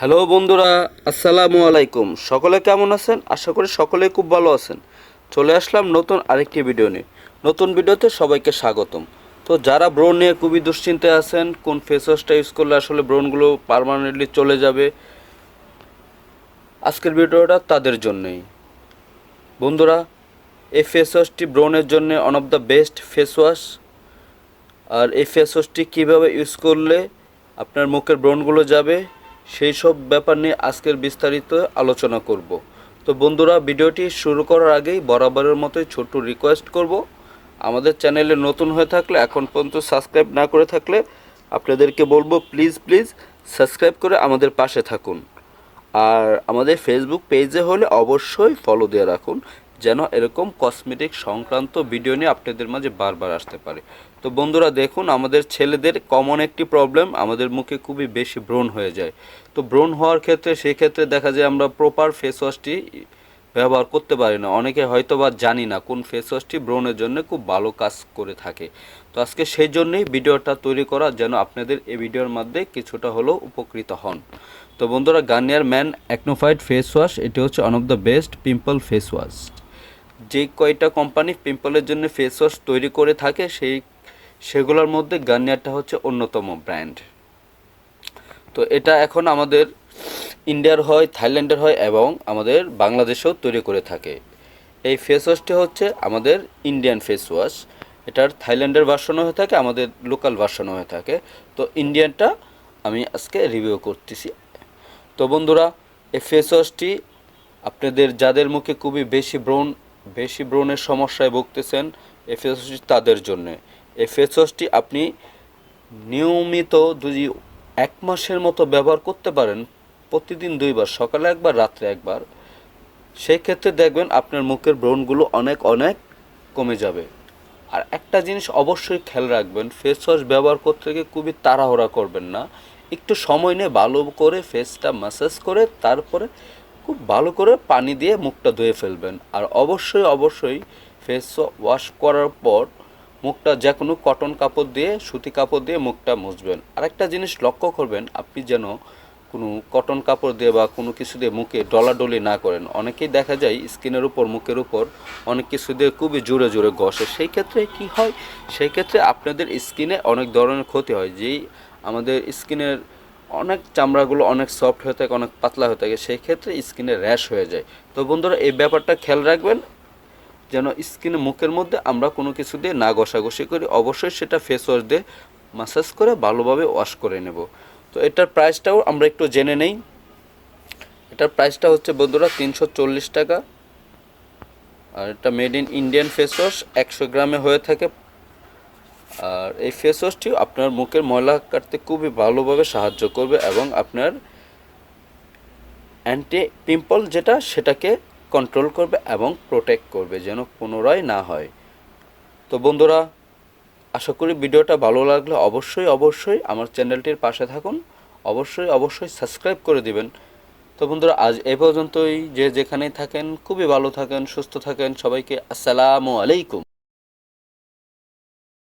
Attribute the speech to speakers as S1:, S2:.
S1: Hello বন্ধুরা, আসসালামু আলাইকুম। সকলে কেমন আছেন? আশা করি সকলে খুব ভালো আছেন। চলে আসলাম নতুন আরেকটি ভিডিও নিয়ে। নতুন ভিডিওতে সবাইকে স্বাগতম। তো যারা ব্রণ নিয়ে খুবই দুশ্চিন্তায় আছেন, কোন ফেস ওয়াশটা ইউজ করলে আসলে ব্রণগুলো পারমানেন্টলি চলে যাবে, আজকের ভিডিওটা তাদের জন্যই। বন্ধুরা, এই ফেস ওয়াশটি ব্রণের জন্য one of the best face wash আর এই ফেস ওয়াশটি কীভাবে ইউজ করলে আপনার মুখের ব্রণগুলো যাবে সেই সব ব্যাপার নিয়ে আজকের বিস্তারিত আলোচনা করব। তো বন্ধুরা, ভিডিওটি শুরু করার আগেই বরাবরের মতোই ছোট্ট রিকোয়েস্ট করব। আমাদের চ্যানেলে নতুন হয়ে থাকলে, এখন পর্যন্ত সাবস্ক্রাইব না করে থাকলে, আপনাদেরকে বলব প্লিজ প্লিজ সাবস্ক্রাইব করে আমাদের পাশে থাকুন। আর আমাদের ফেসবুক পেজে হলে অবশ্যই ফলো দিয়ে রাখুন। যেন এরকম কসমেটিক সংক্রান্ত ভিডিও নিয়ে আপনাদের মাঝে বারবার আসতে পারে। তো বন্ধুরা দেখুন, আমাদের ছেলেদের কমন একটি প্রবলেম আমাদের মুখে খুবই বেশি ব্রণ হয়ে যায়। তো ব্রণ হওয়ার ক্ষেত্রে সেই ক্ষেত্রে দেখা যায় আমরা প্রপার ফেস ওয়াশটি ব্যবহার করতে পারি না। অনেকে হয়তো বা জানি না কোন ফেস ওয়াশটি ব্রণের জন্য খুব ভালো কাজ করে থাকে। তো আজকে সেই জন্যেই ভিডিওটা তৈরি করা, যেন আপনাদের এই ভিডিওর মধ্যে কিছুটা হলেও উপকৃত হন। তো বন্ধুরা Garnier man AcnoFight face wash এটি হচ্ছে one of the best pimple face wash যে কয়টা কোম্পানি পিম্পলের জন্য ফেস ওয়াশ তৈরি করে থাকে, সেই, সেগুলোর মধ্যে গার্নিয়ারটা হচ্ছে অন্যতম ব্র্যান্ড তো এটা এখন আমাদের ইন্ডিয়ার হয় থাইল্যান্ডের হয় এবং আমাদের বাংলাদেশেও তৈরি করে থাকে। এই ফেস ওয়াশটি হচ্ছে আমাদের ইন্ডিয়ান ফেস ওয়াশ এটার থাইল্যান্ডের ভার্সনও হয়ে থাকে, আমাদের লোকাল ভার্সনও হয়ে থাকে। তো ইন্ডিয়ানটা আমি আজকে রিভিউ করতেছি। তো বন্ধুরা, এই ফেস ওয়াশটি আপনাদের, যাদের মুখে খুবই বেশি ব্রণ বেশি ব্রণের সমস্যায় ভুগতেছেন ফেস তাদের জন্য। ফেস আপনি নিয়মিত যদি এক মাসের মতো ব্যবহার করতে পারেন, প্রতিদিন দুইবার, সকালে একবার, রাত্রে একবার সেই ক্ষেত্রে দেখবেন আপনার মুখের ব্রণগুলো অনেক অনেক কমে যাবে। আর একটা জিনিস অবশ্যই খেয়াল রাখবেন ফেস ওয়াশ ব্যবহার করতে গিয়ে খুবই তাড়াহুড়া করবেন না। একটু সময় নিয়ে ভালো করে ফেসটা ম্যাসাজ করে, তারপরে খুব ভালো করে পানি দিয়ে মুখটা ধুয়ে ফেলবেন। আর অবশ্যই অবশ্যই ফেস ওয়াশ করার পর মুখটা যে কোনো কটন কাপড় দিয়ে, সুতি কাপড় দিয়ে মুখটা মুছবেন। আরেকটা জিনিস লক্ষ্য করবেন, আপনি যেন কোনো কটন কাপড় দিয়ে বা কোনো কিছু দিয়ে মুখে ডলাডলি না করেন। অনেকেই দেখা যায় স্কিনের উপর, মুখের উপর অনেক কিছু দিয়ে খুবই জোরে জোরে ঘষে। সেই ক্ষেত্রে কি হয়? সেই ক্ষেত্রে আপনাদের স্কিনে অনেক ধরনের ক্ষতি হয়। যেই আমাদের স্কিনের অনেক চামড়াগুলো অনেক সফট হয়ে থাকে, অনেক পাতলা হয়ে থাকে, সেই ক্ষেত্রে স্কিনে র্যাশ হয়ে যায়। তো বন্ধুরা, এই ব্যাপারটা খেয়াল রাখবেন, যেন স্কিনে মুখের মধ্যে আমরা কোনো কিছু দিয়ে না ঘষাঘষি করি, অবশ্যই সেটা ফেস ওয়াশ দিয়ে মাসাজ করে ভালোভাবে ওয়াশ করে নেব। তো এটার প্রাইসটাও আমরা একটু জেনে নেই। এটার প্রাইসটা হচ্ছে বন্ধুরা তিনশো চল্লিশ টাকা। আর এটা made in Indian face wash একশো গ্রামে হয়ে থাকে আর এই ফেস ওয়াশটি আপনার মুখের ময়লা কাটতে খুবই ভালোভাবে সাহায্য করবে এবং আপনার অ্যান্টি পিম্পল যেটা, সেটাকে কন্ট্রোল করবে এবং প্রোটেক্ট করবে যেন পুনরায় না হয়। তো বন্ধুরা, আশা করি ভিডিওটা ভালো লাগলে অবশ্যই অবশ্যই আমার চ্যানেলটির পাশে থাকুন। অবশ্যই অবশ্যই সাবস্ক্রাইব করে দিবেন। তো বন্ধুরা, আজ এ পর্যন্তই। যে যেখানেই থাকেন, খুবই ভালো থাকেন, সুস্থ থাকেন। সবাইকে আসসালামু আলাইকুম।